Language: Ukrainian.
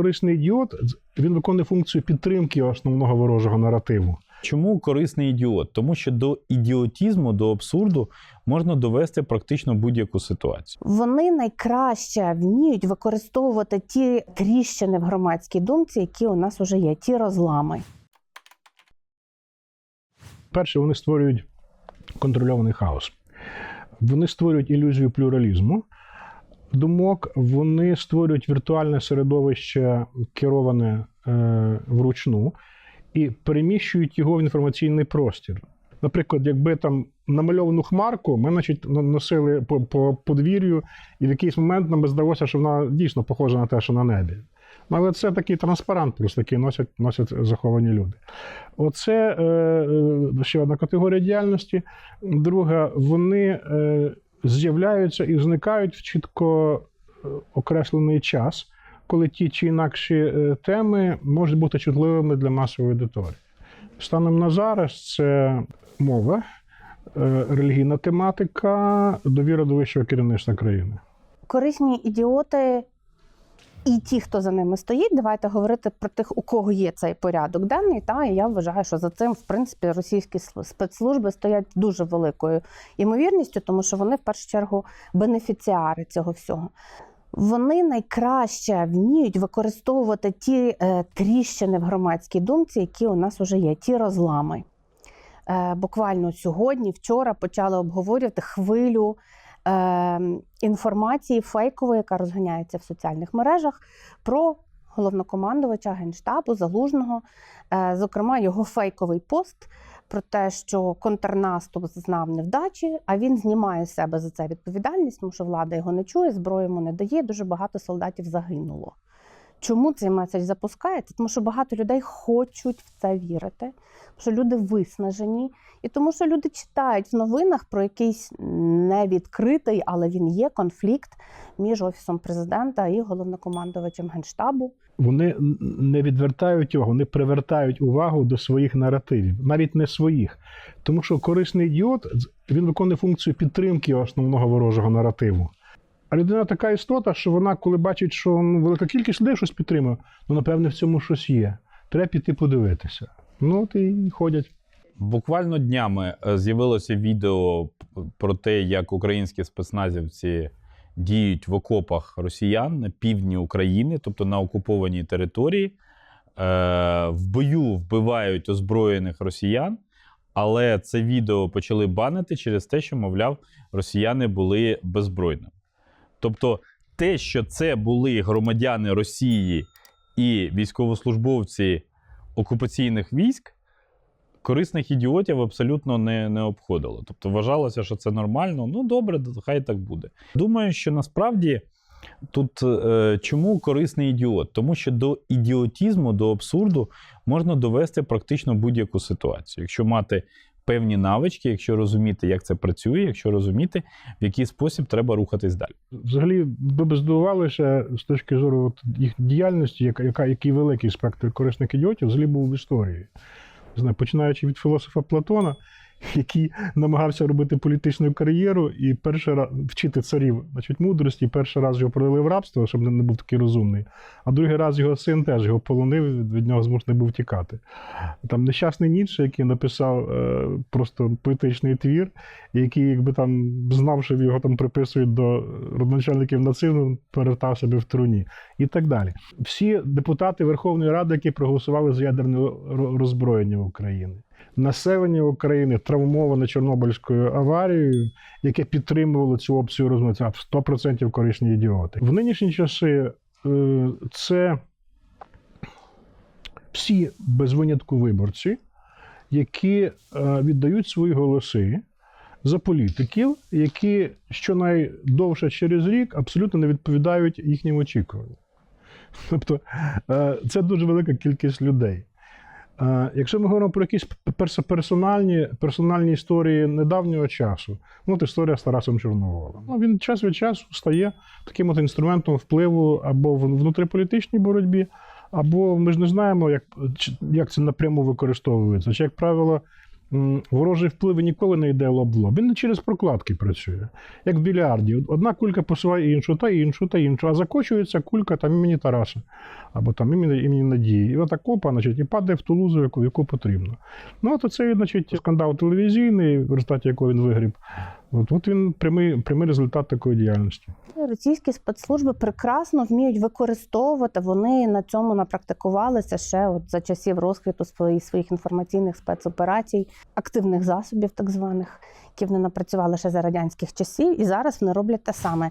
корисний ідіот він виконує функцію підтримки основного ворожого наративу. Чому корисний ідіот? Тому що до ідіотізму, до абсурду можна довести практично будь-яку ситуацію. Вони найкраще вміють використовувати ті тріщини в громадській думці, які у нас вже є, ті розлами. Перше, вони створюють контрольований хаос. Вони створюють ілюзію плюралізму думок, вони створюють віртуальне середовище, кероване е, вручну, і переміщують його в інформаційний простір. Наприклад, якби там намальовану хмарку, ми значить, носили по, по подвір'ю, і в якийсь момент нам здалося, що вона дійсно похожа на те, що на небі. Ну, але це такий транспарант, просто який носять, носять заховані люди. Оце е, е, ще одна категорія діяльності. Друга, вони е, з'являються і зникають в чітко е, окреслений час, коли ті чи інакші е, теми можуть бути чутливими для масової аудиторії. Станом на зараз це мова, е, релігійна тематика, довіра до вищого керівництва країни. Корисні ідіоти і ті, хто за ними стоїть, давайте говорити про тих, у кого є цей порядок денний. Та і я вважаю, що за цим, в принципі, російські спецслужби стоять дуже великою імовірністю, тому що вони в першу чергу бенефіціари цього всього. Вони найкраще вміють використовувати ті е, тріщини в громадській думці, які у нас вже є, ті розлами. Е, буквально сьогодні, вчора почали обговорювати хвилю інформації фейкової, яка розганяється в соціальних мережах, про головнокомандувача генштабу Залужного, е, зокрема, його фейковий пост про те, що контрнаступ зазнав невдачі, а він знімає з себе за це відповідальність, тому що влада його не чує, зброю йому не дає. Дуже багато солдатів загинуло. Чому цей меседж запускається? Тому що багато людей хочуть в це вірити, що люди виснажені, і тому, що люди читають в новинах про якийсь невідкритий, але він є конфлікт між офісом президента і головнокомандувачем генштабу. Вони не відвертають увагу, вони привертають увагу до своїх наративів, навіть не своїх. Тому що корисний ідіот він виконує функцію підтримки основного ворожого наративу. А людина така істота, що вона, коли бачить, що ну, велика кількість людей щось підтримує, ну напевне в цьому щось є. Треба піти подивитися. Ну, от і ходять. Буквально днями е, з'явилося відео про те, як українські спецназівці діють в окопах росіян на півдні України, тобто на окупованій території. Е, В бою вбивають озброєних росіян, але це відео почали банити через те, що, мовляв, росіяни були беззбройними. Тобто, те, що це були громадяни Росії і військовослужбовці окупаційних військ, корисних ідіотів абсолютно не, не обходило. Тобто вважалося, що це нормально. Ну добре, хай так буде. Думаю, що насправді тут е, чому корисний ідіот? Тому що до ідіотізму, до абсурду можна довести практично будь-яку ситуацію. Якщо мати певні навички, якщо розуміти, як це працює, якщо розуміти, в який спосіб треба рухатись далі. Взагалі, ви б здивувалися з точки зору от їх діяльності, яка, яка, який великий спектр корисних ідіотів взагалі був в історії. Не знаю, починаючи від філософа Платона, який намагався робити політичну кар'єру і перший раз вчити царів значить, мудрості, перший раз його продали в рабство, щоб не був такий розумний. А другий раз його син теж його полонив, від- нього змушений був тікати. Там нещасний Ніцше, який написав е, просто поетичний твір, який, якби там знав, що його там приписують до родоначальників нацизму, перевертав себе в труні і так далі. Всі депутати Верховної Ради, які проголосували за ядерне ро- роззброєння України. Населення України травмоване Чорнобильською аварією, яке підтримувало цю опцію розмови, це 100% корисні ідіоти. В нинішні часи е, це всі без винятку виборці, які е, віддають свої голоси за політиків, які щонайдовше через рік абсолютно не відповідають їхнім очікуванням. Тобто е, це дуже велика кількість людей. Якщо ми говоримо про якісь персональні, персональні історії недавнього часу, ну от історія з Тарасом Чорноволом. Ну, він час від часу стає таким от інструментом впливу або в внутріполітичній боротьбі, або ми ж не знаємо, як, як це напряму використовується. Чи, як правило, ворожий вплив ніколи не йде лоб в лоб. Він не через прокладки працює, як в більярді. Одна кулька посуває іншу, та іншу, та іншу, а закочується кулька там імені Тараса або там імені, імені Надії. І отак опа, значить, і падає в ту лузу, яку, яку потрібно. Ну, от це, значить, скандал телевізійний, в результаті якого він вигріб. От, от він прямий, прямий результат такої діяльності. Російські спецслужби прекрасно вміють використовувати. Вони на цьому напрактикувалися ще от за часів розквіту своїх своїх інформаційних спецоперацій, активних засобів, так званих, які вони напрацювали ще за радянських часів, і зараз вони роблять те саме.